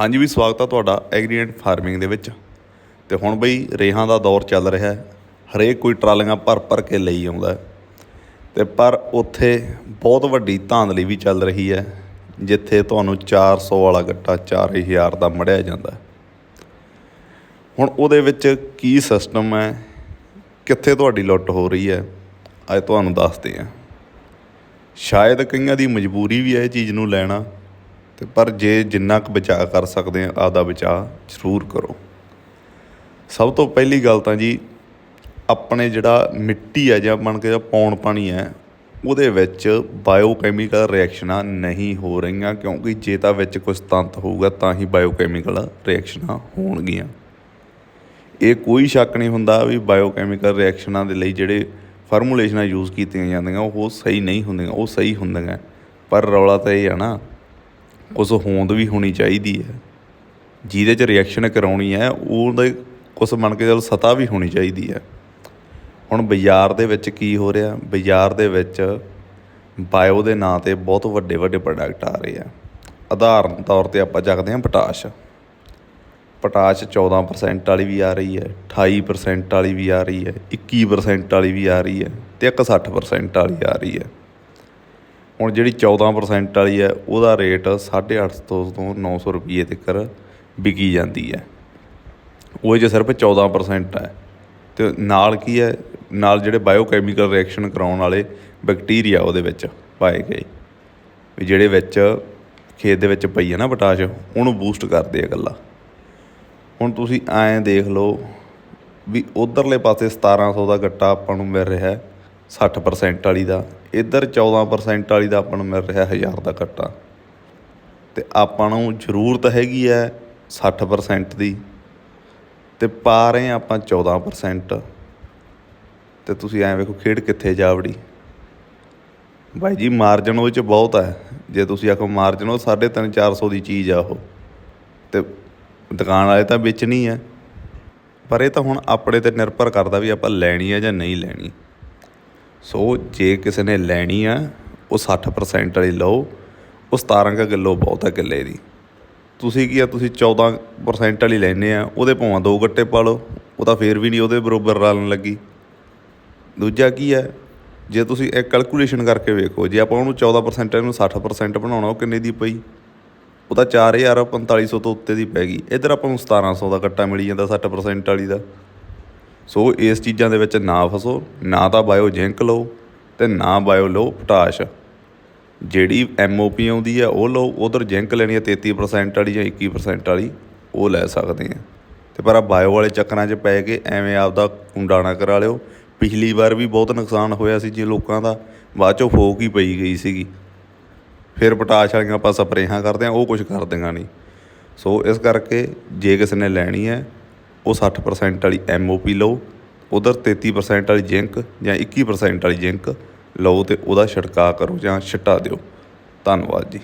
ਹਾਂਜੀ ਵੀ ਸਵਾਗਤ ਆ ਤੁਹਾਡਾ ਐਗਰੀਐਂਟ ਫਾਰਮਿੰਗ ਦੇ ਵਿੱਚ। ਤੇ ਹੁਣ ਬਈ ਰੇਹਾਂ ਦਾ ਦੌਰ ਚੱਲ ਰਿਹਾ ਹੈ। ਹਰੇਕ ਕੋਈ ਟਰਾਲੀਆਂ ਭਰ ਭਰ ਕੇ ਲਈ ਆਉਂਦਾ ਹੈ। ਤੇ ਪਰ ਉੱਥੇ ਬਹੁਤ ਵੱਡੀ ਧਾਂਦਲੀ ਵੀ ਚੱਲ ਰਹੀ ਹੈ, ਜਿੱਥੇ ਤੁਹਾਨੂੰ 400 ਵਾਲਾ ਗੱਟਾ 4000 ਦਾ ਮੜਿਆ ਜਾਂਦਾ ਹੁਣ ਉਹਦੇ ਵਿੱਚ ਕੀ ਸਿਸਟਮ ਹੈ? ਕਿੱਥੇ ਤੁਹਾਡੀ ਲੁੱਟ ਹੋ ਰਹੀ ਹੈ? ਅੱਜ ਤੁਹਾਨੂੰ ਦੱਸਦੇ ਹਾਂ। ਸ਼ਾਇਦ ਕਈਆਂ ਦੀ ਮਜਬੂਰੀ ਵੀ ਹੈ ਇਹ ਚੀਜ਼ ਨੂੰ ਲੈਣਾ। ਤੇ ਪਰ ਜੇ ਜਿੰਨਾ ਕੁ ਬਚਾਅ ਕਰ ਸਕਦੇ ਆ, ਆਪਦਾ ਬਚਾਅ ਜ਼ਰੂਰ ਕਰੋ। ਸਭ ਤੋਂ ਪਹਿਲੀ ਗੱਲ ਤਾਂ ਜੀ, ਆਪਣੇ ਜਿਹੜਾ ਮਿੱਟੀ ਹੈ ਜਾਂ ਬਣ ਕੇ ਜਿਹੜਾ ਪੌਣ ਪਾਣੀ ਹੈ, ਉਹਦੇ ਵਿੱਚ ਬਾਇਓਕੈਮੀਕਲ ਰਿਐਕਸ਼ਨਾਂ ਨਹੀਂ ਹੋ ਰਹੀਆਂ ਕਿਉਂਕਿ ਜੇ ਤਾਂ ਵਿੱਚ ਕੁਝ ਤੰਤ ਹੋਊਗਾ, ਤਾਂ ਹੀ ਬਾਇਓਕੈਮੀਕਲ ਰਿਐਕਸ਼ਨਾਂ ਹੋਣਗੀਆਂ। ਇਹ ਕੋਈ ਸ਼ੱਕ ਨਹੀਂ ਹੁੰਦਾ ਵੀ ਬਾਇਓਕੈਮੀਕਲ ਰਿਐਕਸ਼ਨਾਂ ਦੇ ਲਈ ਜਿਹੜੇ ਫਾਰਮੂਲੇਸ਼ਨਾਂ ਯੂਜ਼ ਕੀਤੀਆਂ ਜਾਂਦੀਆਂ, ਉਹ ਸਹੀ ਨਹੀਂ ਹੁੰਦੀਆਂ, ਉਹ ਸਹੀ ਹੁੰਦੀਆਂ। ਪਰ ਰੌਲਾ ਤਾਂ ਇਹ ਆ ਨਾ ਕੁਝ ਹੋਂਦ ਵੀ ਹੋਣੀ ਚਾਹੀਦੀ ਹੈ। ਜਿਹਦੇ 'ਚ ਰਿਐਕਸ਼ਨ ਕਰਾਉਣੀ ਹੈ, ਉਹਦੇ ਕੁਝ ਮੰਨ ਕੇ ਚੱਲ ਸਤਾ ਵੀ ਹੋਣੀ ਚਾਹੀਦੀ ਹੈ। ਹੁਣ ਬਾਜ਼ਾਰ ਦੇ ਵਿੱਚ ਕੀ ਹੋ ਰਿਹਾ? ਬਾਜ਼ਾਰ ਦੇ ਵਿੱਚ ਬਾਇਓ ਦੇ ਨਾਂ ਤੇ ਬਹੁਤ ਵੱਡੇ ਵੱਡੇ ਪ੍ਰੋਡਕਟ ਆ ਰਹੇ ਆ। ਉਦਾਹਰਨ ਤੌਰ ਤੇ ਆਪਾਂ ਚੱਕਦੇ ਹਾਂ ਪੋਟਾਸ਼। ਪੋਟਾਸ਼ 14% ਵਾਲੀ ਵੀ ਆ ਰਹੀ ਹੈ 28% ਵਾਲੀ ਵੀ ਆ ਰਹੀ ਹੈ 21% ਵਾਲੀ ਵੀ ਆ ਰਹੀ ਹੈ ਤੇ ਇੱਕ 60% ਵਾਲੀ ਆ ਰਹੀ ਹੈ। ਹੁਣ ਜਿਹੜੀ 14% ਵਾਲੀ ਹੈ, ਉਹਦਾ ਰੇਟ 850 ਤੋਂ 900 ਰੁਪਏ ਤੱਕ ਵਿਕੀ ਜਾਂਦੀ ਹੈ। ਉਹ 'ਚ ਸਿਰਫ 14% ਹੈ, ਤੇ ਨਾਲ ਕੀ ਹੈ? ਨਾਲ ਜਿਹੜੇ ਬਾਇਓਕੈਮੀਕਲ ਰਿਐਕਸ਼ਨ ਕਰਾਉਣ ਵਾਲੇ ਬੈਕਟੀਰੀਆ ਉਹਦੇ ਵਿੱਚ ਪਾਏ ਗਏ। ਵੀ ਜਿਹੜੇ ਵਿੱਚ ਖੇਤ ਦੇ ਵਿੱਚ ਪਈ ਹੈ ਨਾ ਪੋਟਾਸ਼, ਉਹਨੂੰ ਬੂਸਟ ਕਰਦੇ ਆ ਗੱਲਾਂ ਹੁਣ ਤੁਸੀਂ ਐਂ ਦੇਖ ਲਓ ਵੀ ਉਧਰਲੇ ਪਾਸੇ 1700 ਦਾ ਗੱਟਾ ਆਪਾਂ ਨੂੰ ਮਿਲ ਰਿਹਾ ਹੈ 60% ਵਾਲੀ ਦਾ। ਇੱਧਰ 14% ਵਾਲੀ ਦਾ ਆਪਾਂ ਨੂੰ ਮਿਲ ਰਿਹਾ 1000 ਦਾ ਕੱਟਾ ਤੇ ਆਪਾਂ ਨੂੰ ਜ਼ਰੂਰਤ ਹੈਗੀ ਹੈ 60% ਦੀ। ਤੇ ਪਾ ਰਹੇ ਹਾਂ ਆਪਾਂ 14% ਤੇ ਤੁਸੀਂ ਐਂ ਵੇਖੋ ਖੇਡ ਕਿੱਥੇ ਜਾਵੜੀ। ਬਾਈ ਜੀ ਮਾਰਜਨ ਉਹ ਚ ਬਹੁਤ ਹੈ। ਜੇ ਤੁਸੀਂ ਆਖੋ ਮਾਰਜਨ ਉਹ 3.5 400 ਦੀ ਚੀਜ਼ ਆ ਉਹ। ਤੇ ਦੁਕਾਨ ਵਾਲੇ ਤਾਂ ਵੇਚਣੀ ਹੈ। ਪਰ ਇਹ ਤਾਂ ਹੁਣ ਆਪਣੇ ਤੇ ਨਿਰਭਰ ਕਰਦਾ ਵੀ ਆਪਾਂ ਲੈਣੀ ਹੈ ਜਾਂ ਨਹੀਂ ਲੈਣੀ। ਸੋ ਜੇ ਕਿਸੇ ਨੇ ਲੈਣੀ ਆ, ਉਹ 60% ਵਾਲੀ ਲਓ, ਉਹ 17 ਕੁ ਕਿਲੋ ਬਹੁਤ ਹੈ ਕਿੱਲੇ ਦੀ। ਤੁਸੀਂ ਕੀ ਆ, ਤੁਸੀਂ 14% ਵਾਲੀ ਲੈਨੇ ਆ, ਉਹਦੇ ਭਾਵੇਂ ਦੋ ਗੱਟੇ ਪਾ ਲਓ, ਉਹ ਤਾਂ ਫੇਰ ਵੀ ਨਹੀਂ ਉਹਦੇ ਬਰੋਬਰ ਰਲਣ ਲੱਗੀ। ਦੂਜਾ ਕੀ ਹੈ ਜੇ ਤੁਸੀਂ ਇਹ ਕੈਲਕੂਲੇਸ਼ਨ ਕਰਕੇ ਵੇਖੋ, ਜੇ ਆਪਾਂ ਉਹਨੂੰ 14% ਇਹਨੂੰ 60% ਬਣਾਉਣਾ, ਉਹ ਕਿੰਨੇ ਦੀ ਪਈ? ਉਹ ਤਾਂ 4000 4500 ਤੋਂ ਉੱਤੇ ਦੀ ਪੈ ਗਈ। ਇਧਰ ਆਪਾਂ ਨੂੰ 1700 ਦਾ ਕੱਟਾ ਮਿਲੀ ਜਾਂਦਾ 60% ਵਾਲੀ ਦਾ। ਸੋ ਇਸ ਚੀਜ਼ਾਂ ਦੇ ਵਿੱਚ ਨਾ ਫਸੋ, ਨਾ ਤਾਂ ਬਾਇਓ ਜਿੰਕ ਲਓ ਤੇ ਨਾ ਬਾਇਓ ਲਓ ਪੋਟਾਸ਼। ਜਿਹੜੀ ਐਮਓਪੀ ਆਉਂਦੀ ਹੈ ਉਹ ਲਓ, ਉਧਰ ਜਿੰਕ ਲੈਣੀ ਹੈ 33% ਵਾਲੀ ਜਾਂ 21% ਵਾਲੀ, ਉਹ ਲੈ ਸਕਦੇ ਆ। ਤੇ ਪਰ ਆ ਬਾਇਓ ਵਾਲੇ ਚੱਕਰਾਂ 'ਚ ਪੈ ਕੇ ਐਵੇਂ ਆਪਦਾ ਕੁੰਡਾ ਨਾ ਕਰਾ ਲਿਓ। ਪਿਛਲੀ ਵਾਰ ਵੀ ਬਹੁਤ ਨੁਕਸਾਨ ਹੋਇਆ ਸੀ ਜੀ ਲੋਕਾਂ ਦਾ, ਬਾਅਦ ਚੋਂ ਫੋਕ ਹੀ ਪਈ ਗਈ ਸੀਗੀ। ਫਿਰ ਪਟਾਸ਼ ਵਾਲੀਆਂ ਆਪਾਂ ਸਪਰੇਹਾਂ ਕਰਦੇ ਆ, ਉਹ ਕੁਝ ਕਰਦੀਆਂ ਨਹੀਂ। ਸੋ ਇਸ ਕਰਕੇ ਜੇ ਕਿਸੇ ਨੇ ਲੈਣੀ ਹੈ ਉਹ 60% ਵਾਲੀ ਐਮਓਪੀ ਲਓ, ਉਧਰ 33% ਵਾਲੀ ਜਿੰਕ ਜਾਂ 21% ਵਾਲੀ ਜਿੰਕ ਲਓ ਤੇ ਉਹਦਾ ਛਿੜਕਾਅ ਕਰੋ ਜਾਂ ਛਟਾ ਦਿਓ। ਧੰਨਵਾਦ ਜੀ।